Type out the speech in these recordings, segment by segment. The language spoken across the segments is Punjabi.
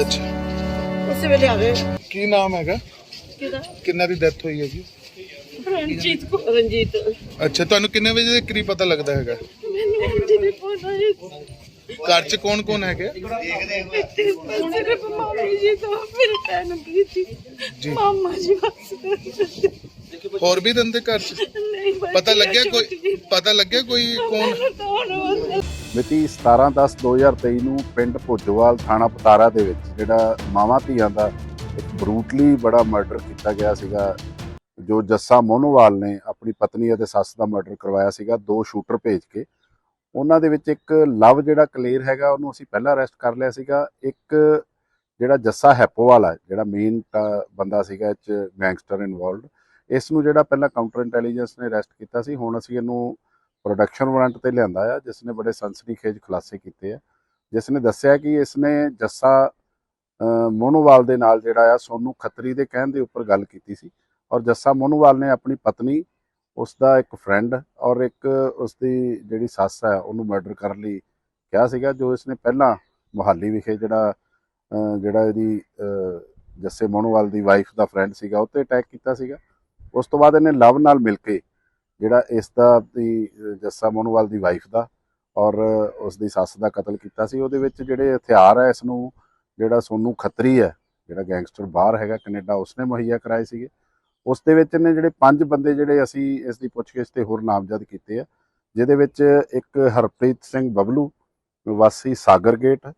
ਅੱਛਾ। ਉਸੇ ਵੇਲੇ ਆ ਗਏ। ਕੀ ਨਾਮ ਹੈਗਾ? ਕਿਹਦਾ? ਕਿੰਨਾ ਦੀ ਡੈਥ ਹੋਈ ਹੈ ਜੀ? ਰਣਜੀਤ ਕੋ ਰਣਜੀਤ। ਅੱਛਾ ਤੁਹਾਨੂੰ ਕਿੰਨੇ ਵਜੇ ਦੇ ਕਰੀਬ ਪਤਾ ਲੱਗਦਾ ਹੈਗਾ? ਮੈਨੂੰ ਆਂਟੀ ਨੇ ਫੋਨ ਆਇਆ ਘਰ 'ਚ ਕੌਣ ਕੌਣ ਹੈਗਾ ਤੇ ਸਿਰਫ ਮਾਮੀ ਜੀ ਦਾ ਮੇਰੇ ਭੈਣ ਕੀ ਸੀ? ਜੀ। ਮਾਮਾ ਜੀ ਬਸ ਹੋਰ ਵੀ ਰਹਿੰਦੇ ਘਰ 'ਚ? ਨਹੀਂ ਬਸ ਪਤਾ ਲੱਗਿਆ ਕੋਈ ਪਤਾ ਲੱਗਿਆ ਕੋਈ ਕੌਣ? ਮਿਤੀ 17/10/2023 ਨੂੰ ਪਿੰਡ ਭੋਜੋਵਾਲ ਥਾਣਾ ਪਤਾਰਾ ਦੇ ਵਿੱਚ ਜਿਹੜਾ ਮਾਵਾਂ ਧੀਆਂ ਦਾ ਇੱਕ ਬਰੂਟਲੀ ਬੜਾ ਮਰਡਰ ਕੀਤਾ ਗਿਆ ਸੀਗਾ ਜੋ ਜੱਸਾ ਮੋਨੋਵਾਲ ਨੇ ਆਪਣੀ ਪਤਨੀ ਅਤੇ ਸੱਸ ਦਾ ਮਰਡਰ ਕਰਵਾਇਆ ਸੀਗਾ ਦੋ ਸ਼ੂਟਰ ਭੇਜ ਕੇ। ਉਹਨਾਂ ਦੇ ਵਿੱਚ ਇੱਕ ਲਵ ਜਿਹੜਾ ਕਲੀਅਰ ਹੈਗਾ, ਉਹਨੂੰ ਅਸੀਂ ਪਹਿਲਾਂ ਅਰੈਸਟ ਕਰ ਲਿਆ ਸੀਗਾ। ਇੱਕ ਜਿਹੜਾ ਜੱਸਾ ਹੈਪੋਵਾਲ ਹੈ ਜਿਹੜਾ ਮੇਨ ਬੰਦਾ ਸੀਗਾ ਇਹ 'ਚ ਗੈਂਗਸਟਰ ਇਨਵੋਲਡ ਇਸ ਨੂੰ ਜਿਹੜਾ ਪਹਿਲਾਂ ਕਾਊਂਟਰ ਇੰਟੈਲੀਜੈਂਸ ਨੇ ਅਰੈਸਟ ਕੀਤਾ ਸੀ, ਹੁਣ ਅਸੀਂ ਇਹਨੂੰ ਪ੍ਰੋਡਕਸ਼ਨ ਵਾਰੰਟ ਤੇ ਲਿਆਂਦਾ ਆ, ਜਿਸ ਨੇ ਬੜੇ ਸਨਸਨੀਖੇਜ ਖੁਲਾਸੇ ਕੀਤੇ ਆ। ਜਿਸ ਨੇ ਦੱਸਿਆ ਕਿ ਇਸ ਨੇ ਜੱਸਾ ਮੋਨੋਵਾਲ ਦੇ ਨਾਲ ਜਿਹੜਾ ਆ, ਸੋਨੂ ਖੱਤਰੀ ਦੇ ਕਹਿਣ ਦੇ ਉੱਪਰ ਗੱਲ ਕੀਤੀ ਸੀ। ਔਰ ਜੱਸਾ ਮੋਨੋਵਾਲ ਨੇ ਆਪਣੀ ਪਤਨੀ ਉਸ ਦਾ ਇੱਕ ਫਰੈਂਡ ਔਰ ਇੱਕ ਉਸ ਦੀ ਜਿਹੜੀ ਸੱਸ ਹੈ, ਉਹਨੂੰ ਮਰਡਰ ਕਰਨ ਲਈ ਕਿਹਾ ਸੀਗਾ, ਜੋ ਇਸਨੇ ਪਹਿਲਾਂ ਮੁਹਾਲੀ ਵਿਖੇ ਜਿਹੜਾ ਜਿਹੜਾ ਇਹਦੀ ਜੱਸੇ ਮੋਨੋਵਾਲ ਦੀ ਵਾਈਫ ਦਾ ਫਰੈਂਡ ਸੀਗਾ, ਉਹ ਤੇ ਅਟੈਕ ਕੀਤਾ ਸੀਗਾ। ਉਸ ਤੋਂ ਬਾਅਦ ਇਹਨੇ ਲਵ ਨਾਲ ਮਿਲ ਕੇ ਜਿਹੜਾ ਇਸ ਦਾ ਦੀ ਜੱਸਾ ਮੋਨੋਵਾਲ ਦੀ ਵਾਈਫ ਦਾ ਔਰ ਉਸ ਦੀ ਸੱਸ ਦਾ ਕਤਲ ਕੀਤਾ ਸੀ। ਉਹਦੇ ਵਿੱਚ ਜਿਹੜੇ ਹਥਿਆਰ ਹੈ, ਇਸ ਨੂੰ ਜਿਹੜਾ ਸੋਨੂ ਖੱਤਰੀ ਹੈ, ਜਿਹੜਾ ਗੈਂਗਸਟਰ ਬਾਹਰ ਹੈਗਾ ਕੈਨੇਡਾ, ਉਸਨੇ ਮੁਹੱਈਆ ਕਰਾਏ ਸੀਗੇ। ਉਸ ਦੇ ਵਿੱਚ ਨੇ ਜਿਹੜੇ ਪੰਜ ਬੰਦੇ ਜਿਹੜੇ ਅਸੀਂ ਇਸ ਦੀ ਪੁੱਛਗਿੱਛ ਤੇ ਹੋਰ ਨਾਮਜ਼ਦ ਕੀਤੇ ਆ, ਜਿਹਦੇ ਵਿੱਚ ਇੱਕ ਹਰਪ੍ਰੀਤ ਸਿੰਘ ਬਬਲੂ, ਵਾਸੀ ਸਾਗਰ ਗੇਟ,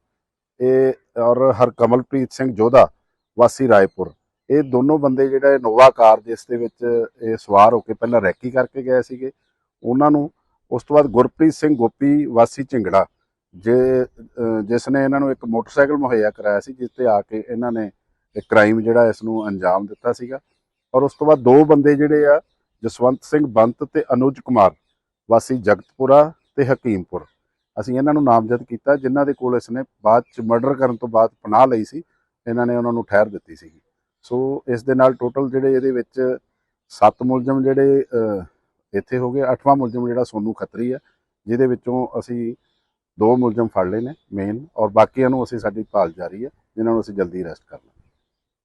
ਇਹ ਔਰ ਹਰਕਮਲਪ੍ਰੀਤ ਸਿੰਘ ਜੋਧਾ, ਵਾਸੀ ਰਾਏਪੁਰ। ਇਹ ਦੋਨੋਂ ਬੰਦੇ ਜਿਹੜਾ ਨੋਵਾ ਕਾਰ ਜਿਸ ਦੇ ਵਿੱਚ, ਇਹ ਸਵਾਰ ਹੋ ਕੇ ਪਹਿਲਾਂ ਰੈਕੀ ਕਰਕੇ ਗਏ ਸੀਗੇ। ਉਹਨਾਂ ਨੂੰ ਉਸ ਤੋਂ ਬਾਅਦ ਗੁਰਪ੍ਰੀਤ ਸਿੰਘ ਗੋਪੀ, ਵਾਸੀ ਝਿੰਗੜਾ, ਜੇ ਜਿਸ ਨੇ ਇਹਨਾਂ ਨੂੰ ਇੱਕ ਮੋਟਰਸਾਈਕਲ ਮੁਹੱਈਆ ਕਰਾਇਆ ਸੀ, ਜਿਸ ਤੇ ਆ ਕੇ ਇਹਨਾਂ ਨੇ ਇੱਕ ਕ੍ਰਾਈਮ ਜਿਹੜਾ ਇਸ ਨੂੰ ਅੰਜਾਮ ਦਿੱਤਾ ਸੀਗਾ। ਔਰ ਉਸ ਤੋਂ ਬਾਅਦ ਦੋ ਬੰਦੇ ਜਿਹੜੇ ਆ, ਜਸਵੰਤ ਸਿੰਘ ਬੰਤ ਤੇ ਅਨੁਜ ਕੁਮਾਰ, ਵਾਸੀ ਜਗਤਪੁਰਾ ਤੇ ਹਕੀਮਪੁਰ। ਅਸੀਂ ਇਹਨਾਂ ਨੂੰ ਨਾਮਜ਼ਦ ਕੀਤਾ, ਜਿਨ੍ਹਾਂ ਦੇ ਕੋਲ ਇਸ ਨੇ ਬਾਅਦ ਚ ਮਰਡਰ ਕਰਨ ਤੋਂ ਬਾਅਦ ਪਨਾਹ ਲਈ ਸੀ, ਇਹਨਾਂ ਨੇ ਉਹਨਾਂ ਨੂੰ ਠਹਿਰ ਦਿੱਤੀ ਸੀਗੀ। ਸੋ ਇਸ ਦੇ ਨਾਲ ਟੋਟਲ ਜਿਹੜੇ ਇਹਦੇ ਵਿੱਚ ਸੱਤ ਮੁਲਜ਼ਮ ਜਿਹੜੇ ਇੱਥੇ ਹੋ ਗਏ, ਅੱਠਵਾਂ ਮੁਲਜ਼ਮ ਜਿਹੜਾ ਸੋਨੂ ਖੱਤਰੀ ਆ, ਜਿਹਦੇ ਵਿੱਚੋਂ ਅਸੀਂ ਦੋ ਮੁਲਜ਼ਮ ਫੜ ਲਏ ਨੇ ਮੇਨ ਔਰ ਬਾਕੀਆਂ ਨੂੰ ਅਸੀਂ ਸਾਡੀ ਭਾਲ ਜਾਰੀ ਹੈ ਜਿਨ੍ਹਾਂ ਨੂੰ ਅਸੀਂ ਜਲਦੀ ਅਰੈਸਟ ਕਰਨਾ।